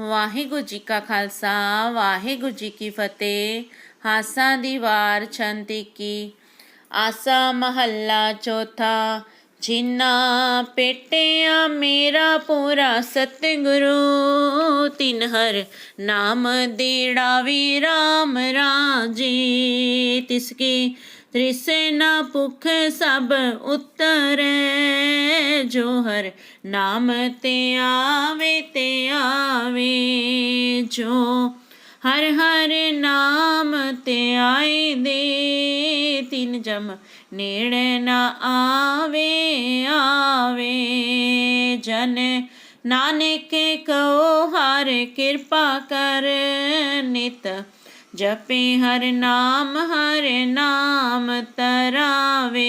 ਵਾਹਿਗੁਰੂ ਜੀ ਕਾ ਖਾਲਸਾ, ਵਾਹਿਗੁਰੂ ਜੀ ਕੀ ਫਤਿਹ। ਹਾਸਾ ਦੀ ਵਾਰ ਛੰਤੀ ਕੀ। ਆਸਾ ਮਹੱਲਾ ਚੌਥਾ ਜਿਨਾ ਪੇਟਿਆ ਮੇਰਾ ਪੂਰਾ ਸਤਿਗੁਰੂ, ਤਿਨ ਹਰ ਨਾਮ ਦੇੜਾ ਵੀ ਰਾਮ ਰਾਜੇ। ਤਿਸ ਕੀ ਤ੍ਰਿਸੇ ਨਾ ਭੁਖ ਸਭ ਉਤਰੈ, ਜੋ ਹਰ ਨਾਮ ਤੇ ਆਵੇ ਤੇ ਆਵੇ, ਜੋ ਹਰ ਹਰ ਨਾਮ ਤੇ ਆਏ ਦੇ, ਤਿਨ ਜਮ ਨੇੜੇ ਨਾ ਆਵੇ ਆਵੇ, ਜਨ ਨਾਨਕ ਕੋ ਹਰ ਕਿਰਪਾ ਕਰ, ਨਿਤ ਜਪੇ ਹਰ ਨਾਮ ਹਰ ਨਾਮ ਤਰਾਵੇ।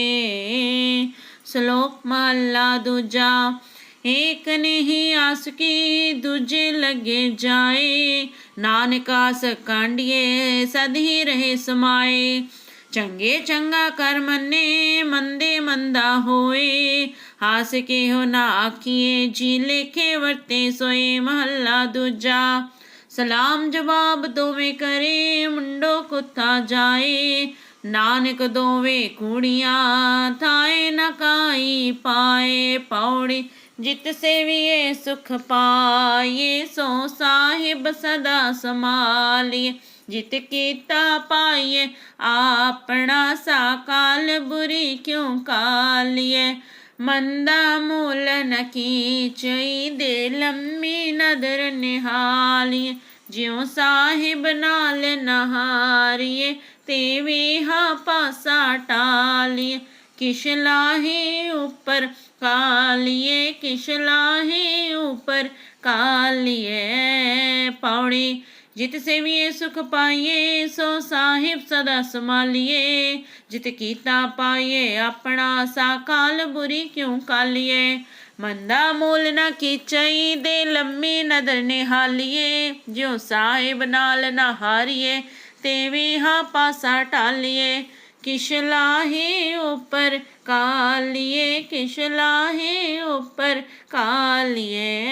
ਸ਼ਲੋਕ ਮਹਲਾ ਦੂਜਾ, ਏਕ ਨਹੀਂ ਆਸ ਕੀ ਦੂਜੇ ਲੱਗੇ ਜਾਏ। ਨਾਨਕ ਆਸ ਕਾਂਡੀਏ, ਸਦ ਹੀ ਰਹੇ ਸਮਾਏ। ਚੰਗੇ ਚੰਗਾ ਕਰ ਮੰਨੇ ਮੰਦੇ ਮੰਦਾ ਹੋਏ। ਹਾਸ ਕੇ ਹੋ ਨਾ ਆਖੀਏ, ਜੀ ਲੇਖੇ ਵਰਤੇ ਸੋਏ। ਮਹੱਲਾ ਦੂਜਾ ਸਲਾਮ ਜਵਾਬ ਦੋਵੇਂ ਕਰੇ, ਮੁੰਡੋ ਕੁੱਤਾ ਜਾਏ। ਨਾਨਕ ਦੋਵੇਂ ਕੁੜੀਆਂ ਥਾਏ, ਨ ਕਾਈ ਪਾਏ। ਪੌੜੀ ਜਿਤ ਸੇਵੀਏ, ਸੁਖ ਪਾਈਏ। ਸੋ ਸਾਹਿਬ ਸਦਾ ਸਮਾਲੀਏ ਜਿਤ ਕੀਤਾ ਪਾਈਏ, ਆਪਣਾ ਸਾਕਾਲ ਬੁਰੀ ਕਿਉ ਕਾਲੀਏ? ਮੰਦਾ ਮੂਲ ਨ ਕੀਚਈ ਦੇ ਲੰਮੀ ਨਦਰ ਨਿਹਾਲੀਏ ਜਿਉ ਸਾਹਿਬ ਨਾਲ ਨਹਾਰੀਏ ਤੇ ਵੀ ਹਾ ਪਾਸਾ ਟਾਲੀਏ ਕਿਛ ਲਾਹੇ ਉੱਪਰ ਕਾਲੀਏ, ਕਿਛ ਲਾਹੇ ਉੱਪਰ ਕਾਲੀਏ। ਪੌੜੀ, ਜਿਤ ਸੇਵੀਏ, ਸੁਖ ਪਾਈਏ, ਸੋ ਸਾਹਿਬ ਸਦਾ ਸੰਭਾਲੀਏ। ਜਿਤ ਕੀਤਾ ਪਾਈਏ, ਆਪਣਾ ਸਾ ਕਾਲ ਬੁਰੀ ਕਿਉ ਕਾਲੀਏ? ਮੰਦਾ ਮੂਲ ਨਾ ਕੀਚਈ, ਦੇ ਲੰਮੀ ਨਦਰ ਨਿਹਾਲੀਏ। ਜਿਉ ਸਾਹਿਬ ਨਾਲ ਨਾ ਹਾਰੀਏ, ਤੇ ਵੀ ਹਾਂ ਪਾਸਾ ਟਾਲੀਏ ਕਿਛ ਲਾਹੇ ਉੱਪਰ ਕਾਲੀਏ ਕਿਛ ਲਾਹੇ ਉੱਪਰ ਕਾਲੀਏ।